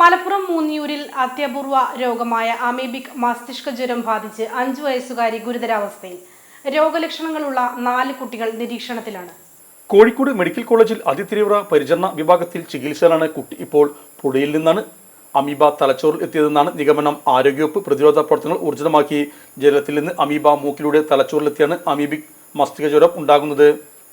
മലപ്പുറം മൂന്നിയൂരിൽ അത്യപൂർവ രോഗമായ അമീബിക് മസ്തിഷ്ക ജ്വരം ബാധിച്ച് അഞ്ചു വയസ്സുകാരി ഗുരുതരാവസ്ഥയിൽ. രോഗലക്ഷണങ്ങളുള്ള നാല് കുട്ടികൾ നിരീക്ഷണത്തിലാണ്. കോഴിക്കോട് മെഡിക്കൽ കോളേജിൽ അതിതീവ്ര പരിചരണ വിഭാഗത്തിൽ ചികിത്സയിലാണ് കുട്ടി ഇപ്പോൾ പുഴയിൽ നിന്നാണ്. അമീബ തലച്ചോറിൽ എത്തിയതെന്നാണ് നിഗമനം. ആരോഗ്യവകുപ്പ് പ്രതിരോധ പ്രവർത്തനങ്ങൾ ഊർജിതമാക്കി ജലത്തിൽ നിന്ന് അമീബ മൂക്കിലൂടെ തലച്ചോറിലെത്തിയാണ് അമീബിക് മസ്തിഷ്ക ജ്വരം ഉണ്ടാകുന്നത്.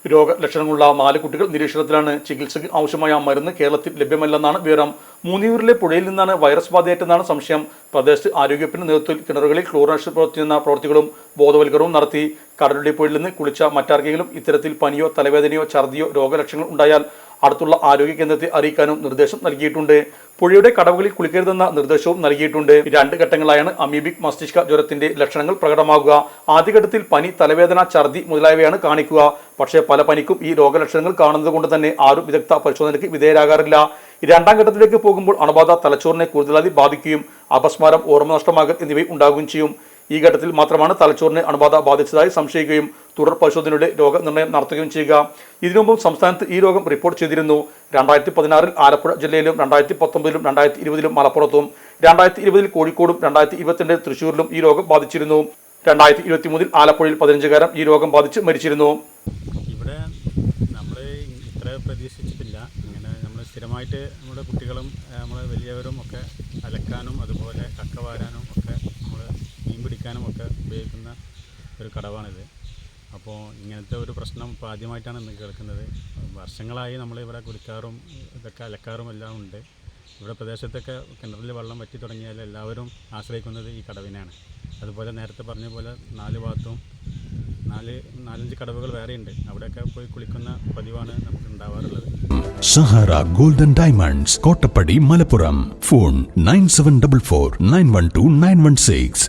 രോഗലക്ഷണങ്ങളുള്ള നാല് കുട്ടികൾ നിരീക്ഷണത്തിലാണ് ചികിത്സയ്ക്ക് ആവശ്യമായ മരുന്ന് കേരളത്തിൽ ലഭ്യമല്ലെന്നാണ് വിവരം. മൂന്നിയൂരിലെ പുഴയിൽ നിന്നാണ് വൈറസ് ബാധയേറ്റെന്നാണ് സംശയം. പ്രദേശത്ത് ആരോഗ്യവകുപ്പിന്റെ നേതൃത്വത്തിൽ കിണറുകളിൽ ക്ലോറിനേഷൻ പ്രവർത്തിക്കുന്ന പ്രവർത്തികളും ബോധവൽക്കരണവും നടത്തി കടലുടെ പുഴയിൽ നിന്ന് കുളിച്ച മറ്റാർക്കെങ്കിലും ഇത്തരത്തിൽ പനിയോ തലവേദനയോ ഛർദിയോ രോഗലക്ഷണങ്ങൾ ഉണ്ടായാൽ അടുത്തുള്ള ആരോഗ്യ കേന്ദ്രത്തെ അറിയിക്കാനും നിർദ്ദേശം നൽകിയിട്ടുണ്ട്. പുഴയുടെ കടവുകളിൽ കുളിക്കരുതെന്ന നിർദ്ദേശവും നൽകിയിട്ടുണ്ട്. രണ്ട് ഘട്ടങ്ങളായാണ് അമീബിക് മസ്തിഷ്ക ജ്വരത്തിന്റെ ലക്ഷണങ്ങൾ പ്രകടമാകുക. ആദ്യഘട്ടത്തിൽ പനി തലവേദന ഛർദി മുതലായവയാണ് കാണിക്കുക. പക്ഷേ പല പനിക്കും ഈ രോഗലക്ഷണങ്ങൾ കാണുന്നത് കൊണ്ട് തന്നെ ആരും വിദഗ്ധ പരിശോധനയ്ക്ക് വിധേയരാകാറില്ല. രണ്ടാം ഘട്ടത്തിലേക്ക് പോകുമ്പോൾ അണുബാധ തലച്ചോറിനെ കൂടുതലായി ബാധിക്കുകയും അപസ്മാരം ഓർമ്മ നഷ്ടമാകൽ എന്നിവയും ഉണ്ടാകുകയും ചെയ്യും. ഈ ഘട്ടത്തിൽ മാത്രമാണ് തലച്ചോറിന് അണുബാധ ബാധിച്ചതായി സംശയിക്കുകയും തുടർ പരിശോധനയുടെ രോഗനിർണയം നടത്തുകയും ചെയ്യുക. ഇതിനു മുമ്പ് സംസ്ഥാനത്ത് ഈ രോഗം റിപ്പോർട്ട് ചെയ്തിരുന്നു. രണ്ടായിരത്തി പതിനാറിൽ ആലപ്പുഴ ജില്ലയിലും രണ്ടായിരത്തി പത്തൊമ്പതിലും രണ്ടായിരത്തി ഇരുപതിലും മലപ്പുറത്തും രണ്ടായിരത്തി ഇരുപതിൽ കോഴിക്കോടും രണ്ടായിരത്തി ഇരുപത്തിരണ്ടിൽ തൃശൂരിലും ഈ രോഗം ബാധിച്ചിരുന്നു. രണ്ടായിരത്തി ഇരുപത്തി മൂന്നിൽ ആലപ്പുഴയിൽ പതിനഞ്ചുകാരം ഈ രോഗം ബാധിച്ച് മരിച്ചിരുന്നു. ഇവിടെ നമ്മൾ ഇത്ര പ്രതീക്ഷിച്ചിട്ടില്ല. ഇങ്ങനെ നമ്മൾ സ്ഥിരമായിട്ട് നമ്മുടെ കുട്ടികളും നമ്മൾ വലിയവരും ഒക്കെ അലക്കാനും അതുപോലെ കക്ക വാരാനും പിടിക്കാനും ഒക്കെ ഉപയോഗിക്കുന്ന ഒരു കടവാണിത്. അപ്പോൾ ഇങ്ങനത്തെ ഒരു പ്രശ്നം ഇപ്പോൾ ആദ്യമായിട്ടാണ് ഇന്ന് കേൾക്കുന്നത്. വർഷങ്ങളായി നമ്മൾ ഇവിടെ കുടിക്കാറും ഇതൊക്കെ അലക്കാറും എല്ലാം ഉണ്ട്. ഇവിടെ പ്രദേശത്തൊക്കെ കിണറിൽ വെള്ളം വറ്റി തുടങ്ങിയാൽ എല്ലാവരും ആശ്രയിക്കുന്നത് ഈ കടവിനെയാണ്. അതുപോലെ നേരത്തെ പറഞ്ഞ പോലെ നാല് ഭാഗത്തും നാല് നാലഞ്ച് കടവുകൾ വേറെയുണ്ട് അവിടെയൊക്കെ പോയി കുളിക്കുന്ന പതിവാണ് നമുക്ക് ഉണ്ടാവാറുള്ളത്. Sahara golden diamonds Kottappadi Malappuram. Phone nine seven double four nine one two nine one six.